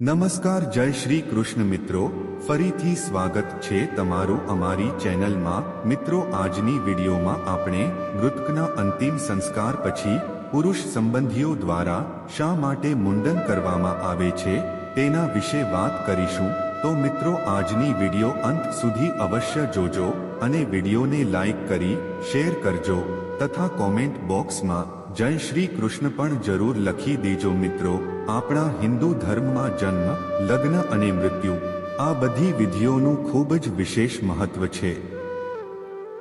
નમસ્કાર, જય શ્રી કૃષ્ણ મિત્રો. ફરીથી સ્વાગત છે તમારું અમારી ચેનલમાં. મિત્રો, આજની વિડીયોમાં આપણે મૃતકના અંતિમ સંસ્કાર પછી પુરુષ સંબંધીઓ દ્વારા શા માટે મુંડન કરવામાં આવે છે તેના વિશે વાત કરીશું. તો મિત્રો, આજની વીડિયો અંત સુધી અવશ્ય જોજો અને વિડીયોને લાઈક કરી, શેર કરજો તથા કોમેન્ટ બોક્સમાં જય શ્રી કૃષ્ણ પણ જરૂર લખી દેજો મિત્રો. આપણા હિન્દુ ધર્મમાં જન્મ, લગ્ન અને મૃત્યુ, આ બધી વિધિઓનું ખૂબ જ વિશેષ મહત્વ છે.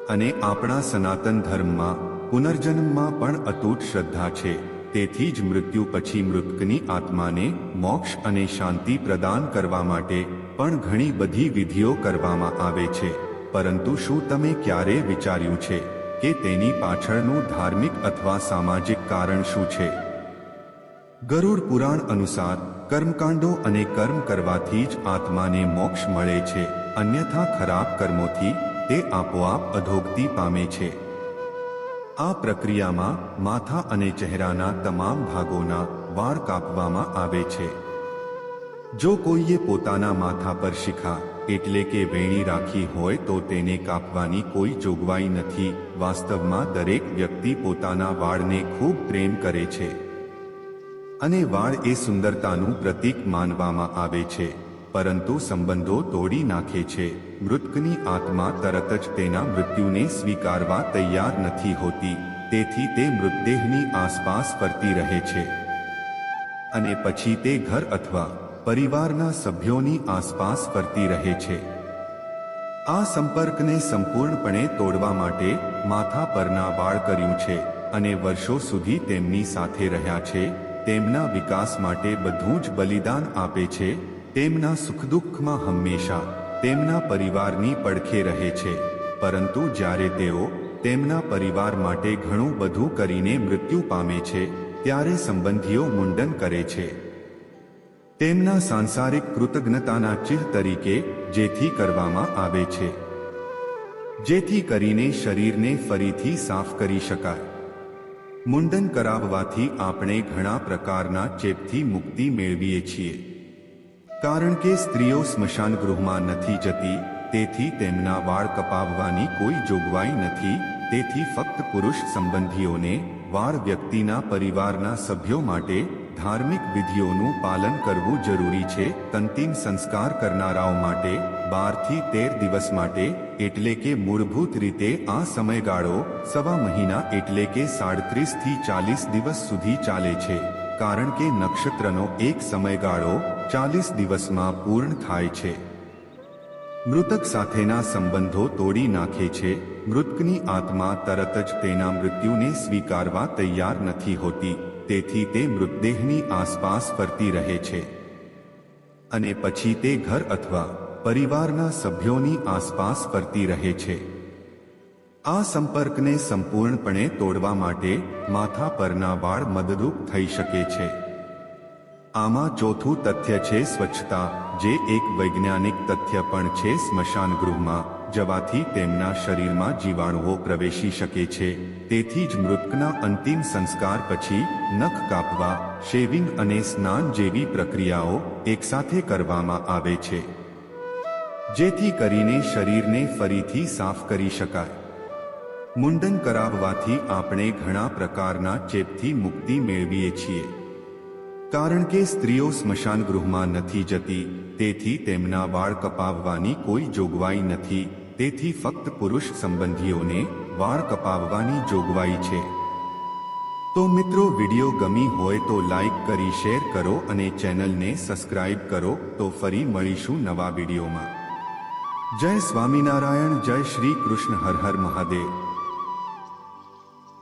અને આપણા સનાતન ધર્મમાં પુનર્જન્મમાં પણ અતૂટ શ્રદ્ધા છે. તેથી જ મૃત્યુ પછી મૃતકની આત્માને મોક્ષ અને શાંતિ પ્રદાન કરવા માટે પણ ઘણી બધી વિધિઓ કરવામાં આવે છે. પરંતુ શું તમે ક્યારે વિચાર્યું છે? કે તેની પાછળનું ધાર્મિક અથવા સામાજિક કારણ શું છે? ગરુડ પુરાણ અનુસાર, કર્મકાંડો અને કર્મ કરવાથી જ આત્માને મોક્ષ મળે છે, અન્યથા ખરાબ કર્મોથી તે આપોઆપ અધોગતિ પામે છે. આ પ્રક્રિયામાં માથા અને ચહેરાના તમામ ભાગોના વાળ કાપવામાં આવે છે. જો કોઈએ પોતાના માથા પર શિખા એટલે કે વેણી રાખી હોય તો તેને કાપવાની કોઈ જોગવાઈ નથી. વાસ્તવમાં દરેક વ્યક્તિ પોતાના વાળને ખૂબ પ્રેમ કરે છે. અને વાળ એ સુંદરતાનું પ્રતીક માનવામાં આવે છે. પરંતુ સંબંધો તોડી નાખે છે. મૃતકની આત્મા તરત જ તેના મૃત્યુને સ્વીકારવા તૈયાર નથી હોતી. તેથી તે મૃતદેહની આસપાસ ફરતી રહે છે. અને પછી તે ઘર અથવા પરિવારના સભ્યોની આસપાસ ફરતી રહે છે. આ સંપર્કને સંપૂર્ણપણે તોડવા માટે માથા પરના વાળ કર્યું છે અને વર્ષો સુધી તેમની સાથે રહ્યા છે, તેમના વિકાસ માટે બધું જ બલિદાન આપે છે, તેમના સુખદુઃખમાં હંમેશા તેમના પરિવારની પડખે રહે છે, પરંતુ જ્યારે તેઓ તેમના પરિવાર માટે ઘણું બધું કરીને મૃત્યુ પામે છે, ત્યારે સંબંધીઓ મુંડન કરે છે. તેમના સાંસારિક કૃતજ્ઞતાના ચિહ્ન તરીકે જેથી કરવામાં આવે છે. જેથી કરીને શરીરને ફરીથી સાફ કરી શકાય. મુંડન કરાવવાથી આપણે ઘણા પ્રકારના ચેપથી મુક્તિ મેળવીએ છીએ. કારણ કે સ્ત્રીઓ સ્મશાન ગૃહમાં નથી જતી, તેથી તેમના વાળ કપાવવાની કોઈ જોગવાઈ નથી, તેથી ફક્ત પુરુષ સંબંધીઓને, વાળ વ્યક્તિના પરિવારના સભ્યો માટે ધાર્મિક વિધિઓનું પાલન કરવું જરૂરી છે. અંતિમ સંસ્કાર કરનારાઓ માટે બારથી તેર દિવસ માટે એટલે કે મૂળભૂત રીતે આ સમયગાળો સવા મહિના એટલે કે સાડત્રીસથી ચાલીસ દિવસ સુધી ચાલે છે. કારણ કે નક્ષત્રનો એક સમયગાળો ચાલીસ દિવસમાં પૂર્ણ થાય છે. મૃતક સાથેના સંબંધો તોડી નાખે છે. મૃતકની આત્મા તરત જ તેના મૃત્યુને સ્વીકારવા તૈયાર નથી હોતી. તેથી તે મૃતદેહની આસપાસ ફરતી રહે છે. અને પછી તે ઘર અથવા પરિવારના સભ્યોની આસપાસ ફરતી રહે છે. આ સંપર્કને સંપૂર્ણપણે તોડવા માટે માથા પરના વાળ મદદરૂપ થઈ શકે છે. આમાં ચોથું તથ્ય છે સ્વચ્છતા, જે એક વૈજ્ઞાનિક તથ્ય પણ છે સ્મશાન ગૃહમાં જવાથી તેમના શરીરમાં જીવાણુઓ પ્રવેશી શકે છે. તેથી જ મૃતકના અંતિમ સંસ્કાર પછી નખ કાપવા, શેવિંગ અને સ્નાન જેવી પ્રક્રિયાઓ એકસાથે કરવામાં આવે છે. જેથી કરીને શરીરને ફરીથી સાફ કરી શકાય. મુંડન કરાવવાથી આપણે ઘણા પ્રકારના ચેપથી મુક્તિ મેળવીએ છીએ. કારણ કે સ્ત્રીઓ સ્મશાન ગૃહમાં નથી જતી, તેથી તેમના વાળ કપાવવાની કોઈ જોગવાઈ નથી. તેથી ફક્ત પુરુષ સંબંધીઓને વાળ કપાવવાની જોગવાઈ છે. તો મિત્રો, વિડિયો ગમી હોય તો લાઈક કરી શેર કરો અને ચેનલને સબસ્ક્રાઇબ કરો. તો ફરી મળીશું નવા વિડીયોમાં. જય સ્વામિનારાયણ, જય શ્રી કૃષ્ણ, હર હર મહાદેવ.